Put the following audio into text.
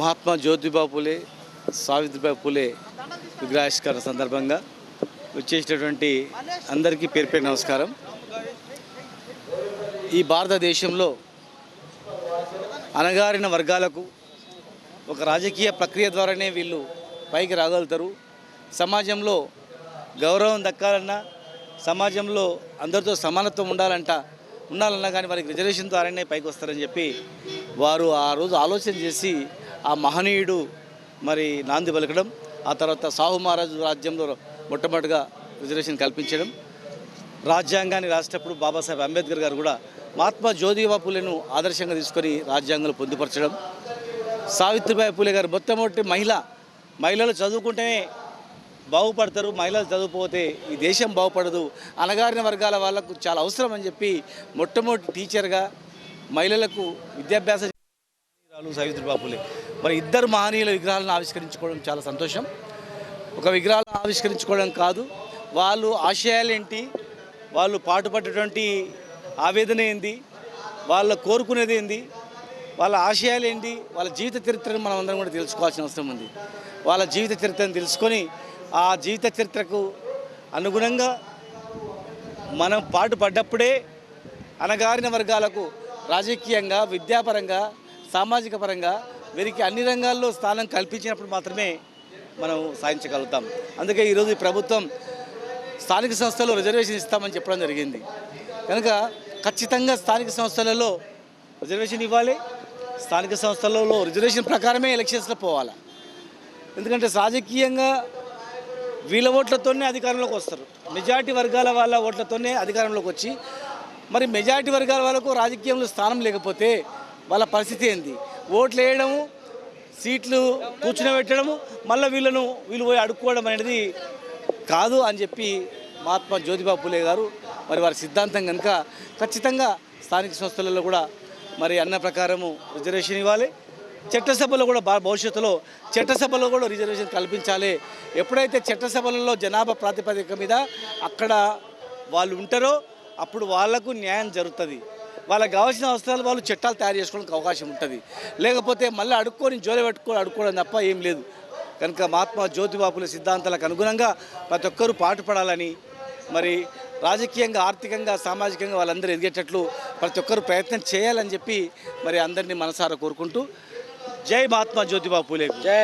మహాత్మా జ్యోతిబా పూలే సావిత్రిబాయి పూలే విగ్రహావిష్కరణ సందర్భంగా వచ్చేసినటువంటి అందరికీ పేరు పేరు నమస్కారం. ఈ భారతదేశంలో అణగారిన వర్గాలకు ఒక రాజకీయ ప్రక్రియ ద్వారానే వీళ్ళు పైకి రాగలుగుతారు. సమాజంలో గౌరవం దక్కాలన్నా సమాజంలో అందరితో సమానత్వం ఉండాలంట ఉండాలన్నా కానీ వారికి రిజర్వేషన్ ద్వారానే పైకి వస్తారని చెప్పి వారు ఆ రోజు ఆలోచన చేసి ఆ మహనీయుడు మరి నాంది పలకడం ఆ తర్వాత సాహు మహారాజు రాజ్యంలో మొట్టమొదటిగా రిజర్వేషన్ కల్పించడం రాజ్యాంగాన్ని రాసేటప్పుడు బాబాసాహెబ్ అంబేద్కర్ గారు కూడా మహాత్మా జ్యోతిబా పూలేను ఆదర్శంగా తీసుకొని రాజ్యాంగంలో పొందుపరచడం. సావిత్రిబాయి పూలే గారు మొట్టమొదటి మహిళ మహిళలు చదువుకుంటేనే బాగుపడతారు మహిళలు చదువుపోతే ఈ దేశం బాగుపడదు అనగారిన వర్గాల వాళ్ళకు చాలా అవసరం అని చెప్పి మొట్టమొదటి టీచర్గా మహిళలకు విద్యాభ్యాస సావిత్రిబాపులే సావిత్రిబాయి మరి ఇద్దరు మహనీయుల విగ్రహాలను ఆవిష్కరించుకోవడం చాలా సంతోషం. ఒక విగ్రహాలను ఆవిష్కరించుకోవడం కాదు వాళ్ళు ఆశయాలు ఏంటి వాళ్ళు పాటుపడ్డటువంటి ఆవేదన ఏంది వాళ్ళ కోరుకునేది ఏంది వాళ్ళ ఆశయాలు ఏంటి వాళ్ళ జీవిత చరిత్రను మనం అందరం కూడా తెలుసుకోవాల్సిన అవసరం ఉంది. వాళ్ళ జీవిత చరిత్రను తెలుసుకొని ఆ జీవిత చరిత్రకు అనుగుణంగా మనం పాటుపడ్డప్పుడే అనగారిన వర్గాలకు రాజకీయంగా విద్యాపరంగా సామాజిక పరంగా వీరికి అన్ని రంగాల్లో స్థానం కల్పించినప్పుడు మాత్రమే మనం సాధించగలుగుతాం. అందుకే ఈరోజు ఈ ప్రభుత్వం స్థానిక సంస్థల్లో రిజర్వేషన్ ఇస్తామని చెప్పడం జరిగింది. కనుక ఖచ్చితంగా స్థానిక సంస్థలలో రిజర్వేషన్ ఇవ్వాలి. స్థానిక సంస్థలలో రిజర్వేషన్ ప్రకారమే ఎలక్షన్స్లో పోవాలి. ఎందుకంటే రాజకీయంగా వీళ్ళ ఓట్లతోనే అధికారంలోకి వస్తారు. మెజార్టీ వర్గాల వాళ్ళ ఓట్లతోనే అధికారంలోకి వచ్చి మరి మెజార్టీ వర్గాల వాళ్ళకు రాజకీయంలో స్థానం లేకపోతే వాళ్ళ పరిస్థితి ఏంది? ఓట్లు వేయడము సీట్లు కూర్చునబెట్టడము మళ్ళీ వీళ్ళను వీళ్ళు పోయి అడుక్కోవడం అనేది కాదు అని చెప్పి మహాత్మా జ్యోతిబాబు పూలే గారు మరి వారి సిద్ధాంతం కనుక ఖచ్చితంగా స్థానిక సంస్థలలో కూడా మరి అన్న ప్రకారము రిజర్వేషన్ ఇవ్వాలి. చట్టసభలో కూడా భా- భవిష్యత్తులో చట్టసభలో కూడా రిజర్వేషన్ కల్పించాలి. ఎప్పుడైతే చట్టసభలలో జనాభా ప్రాతిపదిక మీద అక్కడ వాళ్ళు ఉంటారో అప్పుడు వాళ్ళకు న్యాయం జరుగుతుంది. వాళ్ళకి కావాల్సిన అవసరాలు వాళ్ళు చట్టాలు తయారు చేసుకోవడానికి అవకాశం ఉంటుంది. లేకపోతే మళ్ళీ అడుక్కొని జోలి పెట్టుకొని అడుక్కోవడం తప్ప ఏం లేదు. కనుక మహాత్మా జ్యోతిబాపుల సిద్ధాంతాలకు అనుగుణంగా ప్రతి ఒక్కరూ పాటుపడాలని మరి రాజకీయంగా ఆర్థికంగా సామాజికంగా వాళ్ళందరూ ఎదిగేటట్లు ప్రతి ఒక్కరు ప్రయత్నం చేయాలని చెప్పి మరి అందరినీ మనసారా కోరుకుంటూ జై మహాత్మా జ్యోతిబా పూలే జై.